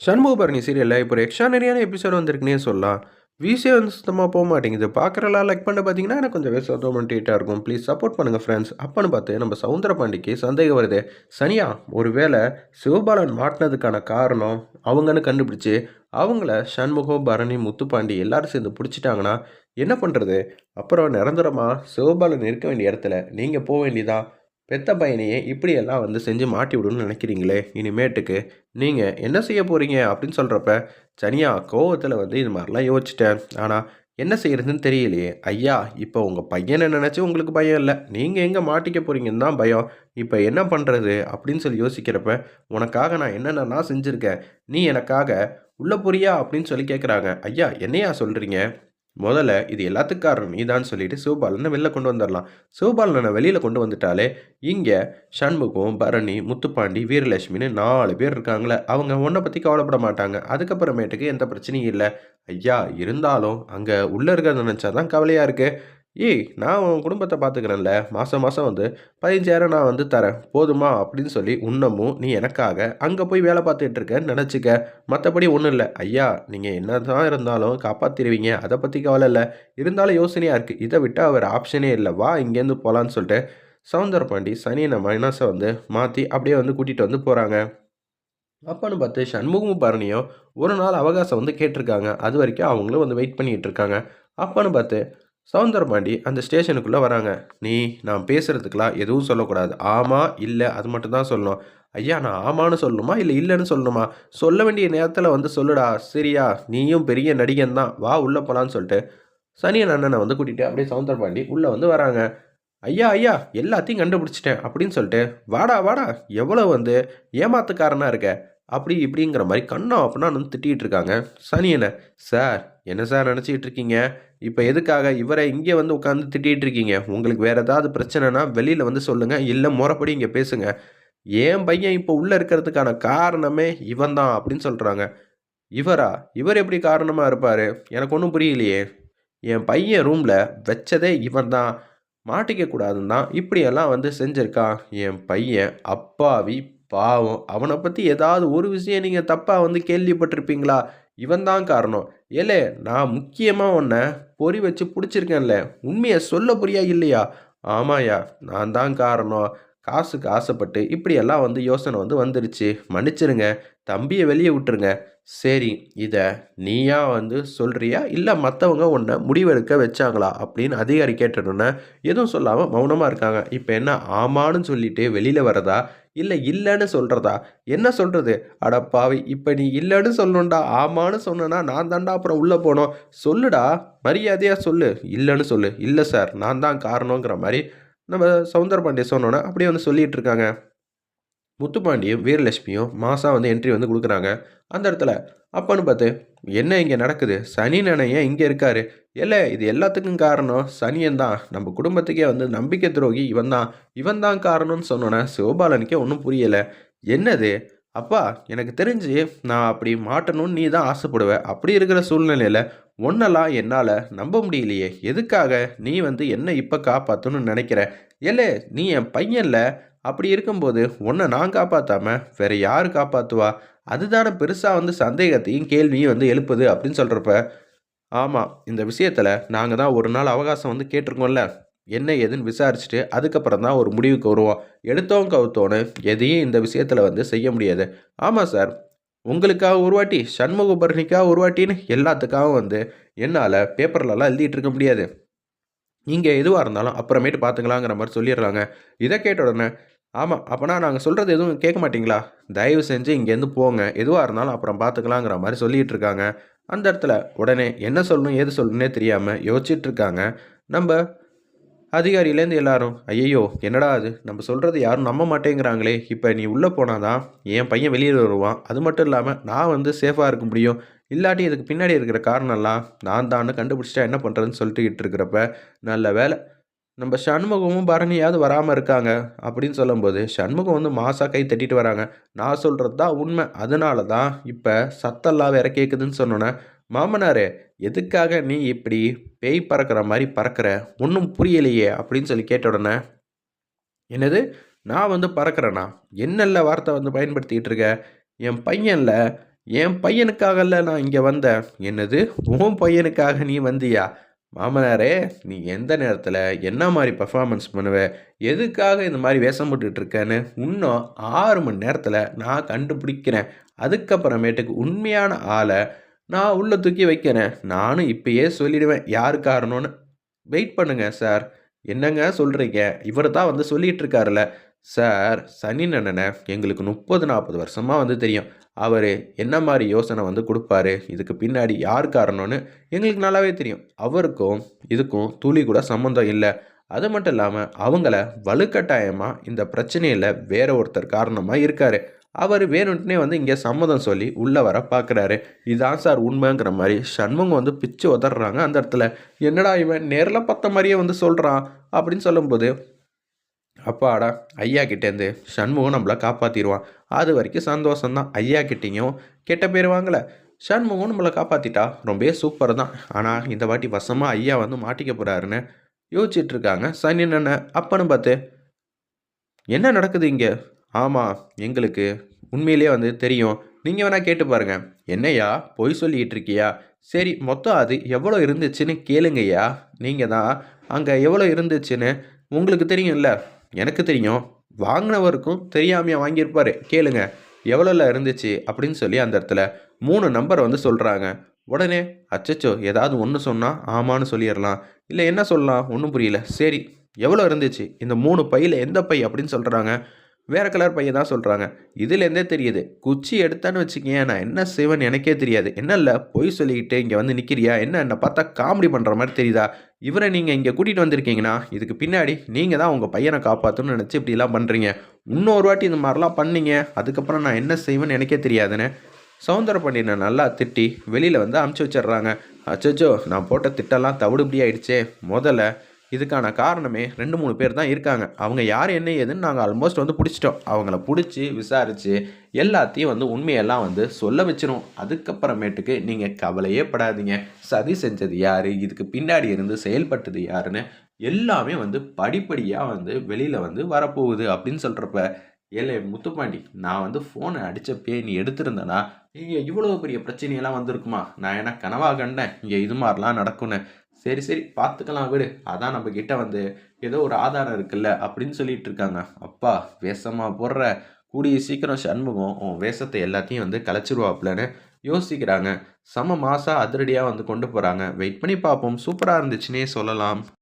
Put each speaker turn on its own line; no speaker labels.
சண்முகபரணி சீரியலில் இப்போ ஒரு எக்ஸ்ட்ரானரியான எபிசோட் வந்திருக்குன்னே சொல்லலாம். விசியே வந்து சுத்தமாக போக மாட்டேங்குது. பார்க்குறலாம் லைக் பண்ண பார்த்தீங்கன்னா எனக்கு கொஞ்சம் வேஸ்ட் ஆட்டோமெண்ட்டேட்டாக இருக்கும். ப்ளீஸ் சப்போர்ட் பண்ணுங்கள் ஃப்ரெண்ட்ஸ் அப்போன்னு பார்த்து நம்ம சவுந்தர பாண்டிக்கு சந்தேகம் வருது. சனியா ஒருவேளை சிவபாலன் மாட்டினதுக்கான காரணம் அவங்கன்னு கண்டுபிடிச்சி அவங்கள சண்முகம் பரணி முத்துப்பாண்டி எல்லாரும் சேர்ந்து பிடிச்சிட்டாங்கன்னா என்ன பண்ணுறது அப்புறம் நிரந்தரமாக சிவபாலன் இருக்க வேண்டிய இடத்துல நீங்கள் போக வேண்டியதா? பெத்த பையனையே இப்படியெல்லாம் வந்து செஞ்சு மாட்டி விடுன்னு நினைக்கிறீங்களே? இனிமேட்டுக்கு நீங்கள் என்ன செய்ய போகிறீங்க அப்படின்னு சொல்கிறப்ப சனியா கோவத்தில் வந்து இது மாதிரிலாம் யோசிச்சிட்டேன். ஆனால் என்ன செய்கிறதுன்னு தெரியலையே. ஐயா இப்போ உங்கள் பையனை நினச்சி உங்களுக்கு பயம் இல்லை. நீங்கள் எங்கே மாட்டிக்க போகிறீங்கன்னு தான் பயம். இப்போ என்ன பண்ணுறது அப்படின்னு சொல்லி யோசிக்கிறப்ப உனக்காக நான் என்னென்னா செஞ்சுருக்கேன்? நீ எனக்காக உள்ள போறியா? அப்படின்னு சொல்லி கேட்குறாங்க ஐயா என்னையா சொல்கிறீங்க முதல்ல இது எல்லாத்துக்கும் காரணம் நீதான் சொல்லிட்டு சிவபாலனை வெளில கொண்டு வந்துடலாம் சிவபாலனை வெளியில் கொண்டு வந்துட்டாலே இங்கே சண்முகம் பரணி முத்துப்பாண்டி வீரலட்சுமின்னு நாலு பேர் இருக்காங்களே. அவங்க ஒன்றை பற்றி கவலைப்பட மாட்டாங்க. அதுக்கப்புறமேட்டுக்கு எந்த பிரச்சனையும் இல்லை. ஐயா இருந்தாலும் அங்கே உள்ளே இருக்கிறத நினச்சா தான் கவலையாக இருக்குது ஏய் நான் உன் குடும்பத்தை பார்த்துக்கிறேன்ல மாதம் மாதம் வந்து பதினஞ்சாயிரம் நான் வந்து தரேன். போதுமா? அப்படின்னு சொல்லி உன்னமும் நீ எனக்காக அங்கே போய் வேலை பார்த்துட்டு இருக்கேன்னு நினச்சிக்க. மற்றபடி ஒன்றும் இல்லை. ஐயா நீங்கள் என்ன தான் இருந்தாலும் காப்பாற்றிடுவீங்க அதை பற்றி கவலை இல்லை. இருந்தாலும் யோசனையாக இருக்குது இதை விட்டால் அவர் ஆப்ஷனே இல்லை. வா இங்கேருந்து போகலான்னு சொல்லிட்டு சவுந்தர பாண்டி சனியனை மைனஸை வந்து மாற்றி அப்படியே வந்து கூட்டிகிட்டு வந்து போகிறாங்க அப்பன்னு பார்த்து சண்முகமும் பரணியும் ஒரு நாள் அவகாசம் வந்து கேட்டிருக்காங்க. அது வரைக்கும் அவங்களும் வந்து வெயிட் பண்ணிகிட்டு இருக்காங்க. அப்பன்னு பார்த்து சவுந்தரபாண்டி அந்த ஸ்டேஷனுக்குள்ளே வராங்க. நீ நான் பேசுகிறதுக்கெலாம் எதுவும் சொல்லக்கூடாது. ஆமாம் இல்லை அது மட்டும் தான் சொல்லணும். ஐயா நான் ஆமான்னு சொல்லணுமா? இல்லை இல்லைன்னு சொல்லணுமா? சொல்ல வேண்டிய நேரத்தில் வந்து சொல்லுடா. சரியா? நீயும் பெரிய நடிகன் தான். வா உள்ளே போகலான்னு சொல்லிட்டு. சனியன் அண்ணனை வந்து கூட்டிகிட்டு அப்படியே சவுந்தரபாண்டி உள்ளே வந்து வராங்க. ஐயா ஐயா எல்லாத்தையும் கண்டுபிடிச்சிட்டேன். அப்படின்னு சொல்லிட்டு வாடா வாடா எவ்வளோ வந்து ஏமாத்துக்காரனாக இருக்க? அப்படி இப்படிங்கிற மாதிரி கண்ணா அப்படின்னா வந்து திட்டிகிட்டு இருக்காங்க சனியனை. சார் என்ன சார் நினச்சிக்கிட்டு இருக்கீங்க? இப்போ எதுக்காக இவரை இங்கே வந்து உட்காந்து திட்டிகிட்டு இருக்கீங்க? உங்களுக்கு வேறு ஏதாவது பிரச்சனைனா வெளியில் வந்து சொல்லுங்கள் இல்லை முறைப்படி இங்கே பேசுங்க. என் பையன் இப்போ உள்ளே இருக்கிறதுக்கான காரணமே இவன் தான் அப்படின்னு சொல்கிறாங்க இவரா? இவர் எப்படி காரணமாக இருப்பார்? எனக்கு ஒன்றும் புரியலையே. என் பையன் ரூமில் வச்சதே இவன் தான். மாட்டிக்க கூடாதுன்னு தான் இப்படியெல்லாம் வந்து செஞ்சுருக்கான். என் பையன் அப்பாவி பாவம். அவனை பற்றி ஏதாவது ஒரு விஷயம் நீங்கள் தப்பாக வந்து கேள்விப்பட்டிருப்பீங்களா? இவன் தான் காரணம். ஏலே நான் முக்கியமாக உன்னை பொறி வச்சு பிடிச்சிருக்கேன்ல. உண்மையை சொல்ல புரியா இல்லையா? ஆமாயா நான் தான் காரணம். காசுக்கு ஆசைப்பட்டு இப்படியெல்லாம் வந்து யோசனை வந்து வந்துருச்சு. மன்னிச்சிருங்க. தம்பியை வெளியே விட்டுருங்க. சரி இதை நீயா வந்து சொல்கிறியா இல்லை மற்றவங்க உன்னை முடிவெடுக்க வச்சாங்களா? அப்படின்னு அதிகாரி கேட்டுட்டோன்னே எதுவும் சொல்லாமல் மௌனமாக இருக்காங்க. இப்போ என்ன ஆமான்னு சொல்லிட்டு வெளியில் வரதா இல்லை இல்லைன்னு சொல்கிறதா என்ன சொல்கிறது அடப்பாவி இப்போ நீ இல்லைன்னு சொல்லணும்டா. ஆமான்னு சொன்னனா நான் தாண்டா அப்புறம் உள்ளே போனோம். சொல்லுடா. மரியாதையாக சொல்லு. இல்லைன்னு சொல்லு. இல்லை சார் நான் தான் காரணங்கிற மாதிரி நம்ம சவுந்தர பாண்டிய சொன்னோன்னே அப்படியே வந்து சொல்லிகிட்டு இருக்காங்க முத்துப்பாண்டியும் வீரலட்சுமியும் மாதம் வந்து என்ட்ரி வந்து கொடுக்குறாங்க. அந்த இடத்துல அப்பன்னு பார்த்து என்ன இங்கே நடக்குது? சனி நினையன் இங்கே இருக்காரு? இல்லை இது எல்லாத்துக்கும் காரணம் சனியன் தான். நம்ம குடும்பத்துக்கே வந்து நம்பிக்கை துரோகி இவன் தான். இவன் தான் காரணம்னு சொன்னோன்னே சிவபாலனுக்கே ஒன்றும் புரியலை. என்னது? அப்பா எனக்கு தெரிஞ்சு நான் அப்படி மாட்டணும்னு நீ தான் ஆசைப்படுவ. அப்படி இருக்கிற சூழ்நிலையில் ஒன்றெல்லாம் என்னால் நம்ப முடியலையே. எதுக்காக நீ வந்து என்ன இப்போ காப்பாற்றணும்னு நினைக்கிற? இல்லை நீ என் பையனில். அப்படி இருக்கும்போது உன்னை நான் காப்பாற்றாம வேற யார் காப்பாற்றுவா அதுதானே பெருசாக வந்து சந்தேகத்தையும் கேள்வியும் வந்து எழுப்புது அப்படின்னு சொல்கிறப்ப ஆமாம் இந்த விஷயத்தில் நாங்கள் தான் ஒரு நாள் அவகாசம் வந்து கேட்டிருக்கோம்ல. என்ன ஏதுன்னு விசாரிச்சுட்டு அதுக்கப்புறம் தான் ஒரு முடிவுக்கு வருவோம். எடுத்தோம் கவுத்தோன்னு எதையும் இந்த விஷயத்தில் வந்து செய்ய முடியாது. ஆமாம் சார். உங்களுக்காக ஒரு வாட்டி சண்முக பரணிக்காக ஒரு வாட்டின்னு எல்லாத்துக்காகவும் வந்து என்னால் பேப்பர்லலாம் எழுதிட்டு இருக்க முடியாது. நீங்கள் எதுவாக இருந்தாலும் அப்புறமேட்டு பார்த்துக்கலாங்கிற மாதிரி சொல்லிடுறாங்க. இதை கேட்ட உடனே ஆமாம் அப்போனா நாங்கள் சொல்கிறது எதுவும் கேட்க மாட்டிங்களா? தயவு செஞ்சு இங்கேருந்து போங்க. எதுவாக இருந்தாலும் அப்புறம் பார்த்துக்கலாங்கிற மாதிரி சொல்லிகிட்டு இருக்காங்க. அந்த இடத்துல உடனே என்ன சொல்லணும் ஏது சொல்லணுன்னே தெரியாமல் யோசிச்சுட்டு இருக்காங்க. நம்ம அதிகாரியிலேருந்து எல்லாரும் ஐயையோ என்னடா அது? நம்ம சொல்கிறது யாரும் நம்ப மாட்டேங்கிறாங்களே. இப்போ நீ உள்ளே போனால் தான் என் பையன் வெளியில் வருவான். அது மட்டும் இல்லாமல் நான் வந்து சேஃபாக இருக்க முடியும். இல்லாட்டி இதுக்கு பின்னாடி இருக்கிற காரணம்லாம் நான் தான்னு கண்டுபிடிச்சிட்டா என்ன பண்ணுறதுன்னு சொல்லிட்டு இருக்கிறப்ப நல்ல வேலை நம்ம சண்முகமும் பரணியாவது வராமல் இருக்காங்க. அப்படின்னு சொல்லும்போது சண்முகம் வந்து மாசாக கை தட்டிட்டு வராங்க. நான் சொல்கிறது தான் உண்மை. அதனால தான் இப்போ சத்தெல்லாம் வேற கேட்குதுன்னு சொன்னோன்னே மாமனார் எதுக்காக நீ இப்படி பேய் பறக்கிற மாதிரி பறக்கிற? ஒன்றும் புரியலையே அப்படின்னு சொல்லி கேட்ட உடனே என்னது? நான் வந்து பறக்கிறேண்ணா என்னெல்ல வார்த்தை வந்து பயன்படுத்திக்கிட்டு இருக்க? என் பையனில் என் பையனுக்காகல்ல நான் இங்கே வந்தேன். என்னது? உன் பையனுக்காக நீ வந்தியா? மாமனாரே நீ எந்த நேரத்தில் என்ன மாதிரி பர்ஃபார்மன்ஸ் பண்ணுவ? எதுக்காக இந்த மாதிரி வேஷம் போட்டுட்ருக்கேன்னு இன்னும் ஆறு மணி நேரத்தில் நான் கண்டுபிடிக்கிறேன். அதுக்கப்புறமேட்டுக்கு உண்மையான ஆளை நான் உள்ளே தூக்கி வைக்கிறேன். நானும் இப்பயே சொல்லிடுவேன். யார் காரணம்னு? வெயிட் பண்ணுங்க சார் என்னங்க சொல்கிறீங்க இவர் தான் வந்து சொல்லிகிட்டு இருக்காருல்ல சார் சனி அண்ணனை எங்களுக்கு முப்பது நாற்பது வருஷமாக வந்து தெரியும். அவர் என்ன மாதிரி யோசனை வந்து கொடுப்பாரு? இதுக்கு பின்னாடி யார் காரணம்னு எங்களுக்கு நல்லாவே தெரியும். அவருக்கும் இதுக்கும் துளி கூட சம்மந்தம் இல்லை. அது மட்டும் இல்லாமல் அவங்கள வலுக்கட்டாயமாக இந்த பிரச்சனையில் வேற ஒருத்தர் காரணமாக இருக்காரு. அவர் வேணும்னே வந்து இங்கே சம்மதம் சொல்லி உள்ளே வர பார்க்குறாரு இதான் சார் உண்மைங்கிற மாதிரி சண்முகம் வந்து பிச்சு உதறாங்க அந்த இடத்துல என்னடா இவன் நேரில் பார்த்த மாதிரியே வந்து சொல்கிறான் அப்படின்னு சொல்லும்போது அப்பாடா ஐயா கிட்டேருந்து சண்முகம் நம்மளை காப்பாற்றிடுவான் அது வரைக்கும் சந்தோஷம்தான். ஐயா கிட்டேயும் கெட்ட பேர் வாங்கலை. சண்முகம் நம்மளை காப்பாற்றிட்டா ரொம்பவே சூப்பர் தான் ஆனால் இந்த வாட்டி வசமாக ஐயா வந்து மாட்டிக்க போகிறாருன்னு யோசிச்சுட்டு இருக்காங்க. சனி அண்ணன் அப்பன்னு பார்த்து என்ன நடக்குது இங்கே? ஆமாம் எங்களுக்கு உண்மையிலேயே வந்து தெரியும். நீங்கள் வேணால் கேட்டு பாருங்கள் என்னய்யா பொய் சொல்லிக்கிட்டு இருக்கியா? சரி மொத்தம் அது எவ்வளோ இருந்துச்சுன்னு கேளுங்கய்யா. நீங்கள் தான் அங்கே எவ்வளோ இருந்துச்சுன்னு உங்களுக்கு தெரியும்ல? எனக்கு தெரியும். வாங்கினவருக்கும் தெரியாமையாக வாங்கியிருப்பார். கேளுங்க. எவ்வளோல இருந்துச்சு அப்படின்னு சொல்லி அந்த இடத்துல மூணு நம்பர் வந்து சொல்கிறாங்க உடனே அச்சச்சோ ஏதாவது ஒன்று சொன்னால் ஆமான்னு சொல்லிடலாம். இல்லை என்ன சொல்லலாம்? ஒன்றும் புரியல. சரி எவ்வளோ இருந்துச்சு? இந்த மூணு பையில் எந்த பை அப்படின்னு சொல்கிறாங்க வேறு கலர் பையன் தான் சொல்கிறாங்க இதுலேருந்தே தெரியுது. குச்சி எடுத்தான்னு வச்சுக்கேன் நான் என்ன செய்வேன்னு எனக்கே தெரியாது. என்ன இல்லை பொய் சொல்லிக்கிட்டு இங்கே வந்து நிற்கிறியா என்ன என்னை பார்த்தா காமெடி பண்ணுற மாதிரி தெரியுதா? இவரை நீங்கள் இங்கே கூட்டிகிட்டு வந்திருக்கீங்கன்னா இதுக்கு பின்னாடி நீங்கள் தான் உங்கள் பையனை காப்பாற்றணும்னு நினச்சி இப்படிலாம் பண்ணுறீங்க இன்னொரு வாட்டி இந்த மாதிரிலாம் பண்ணீங்க. அதுக்கப்புறம் நான் என்ன செய்வேன்னு எனக்கே தெரியாதுன்னு சவுந்தர பண்ணினை நல்லா திட்டி வெளியில் வந்து அமுச்சு வச்சிடுறாங்க. அச்சச்சோ நான் போட்ட திட்டம்லாம் தவிடுபடி ஆயிடுச்சே. முதல்ல இதுக்கான காரணமே ரெண்டு மூணு பேர் தான் இருக்காங்க. அவங்க யார் என்ன ஏதுன்னு நாங்கள் ஆல்மோஸ்ட் வந்து பிடிச்சிட்டோம். அவங்கள பிடிச்சி விசாரித்து எல்லாத்தையும் வந்து உண்மையெல்லாம் வந்து சொல்ல வச்சிரும். அதுக்கப்புறமேட்டுக்கு நீங்கள் கவலையே படாதீங்க. சதி செஞ்சது யார்? இதுக்கு பின்னாடி இருந்து செயல்பட்டது யாருன்னு எல்லாமே வந்து படிப்படியாக வந்து வெளியில் வந்து வரப்போகுது அப்படின்னு சொல்கிறப்ப ஏலே முத்துப்பாண்டி நான் வந்து ஃபோனை அடித்தப்பே நீ எடுத்திருந்தனா இங்கே இவ்வளோ பெரிய பிரச்சனையெல்லாம் வந்திருக்குமா? நான் ஏன்னா கனவாக கண்டேன்? இங்கே இது மாதிரிலாம் நடக்கும்னு. சரி சரி பார்த்துக்கலாம் விடு. அதான் நம்ம கிட்ட வந்து ஏதோ ஒரு ஆதாரம் இருக்குல்ல அப்படின்னு சொல்லிட்டு இருக்காங்க. அப்பா வேஷமாக போடுற. கூடிய சீக்கிரம் சண்முகம் உன் வேஷத்தை எல்லாத்தையும் வந்து கலைச்சிருவாப்லன்னு யோசிக்கிறாங்க. செம மாசா அதிரடியாக வந்து கொண்டு போகிறாங்க வெயிட் பண்ணி பார்ப்போம். சூப்பராக இருந்துச்சுன்னே சொல்லலாம்.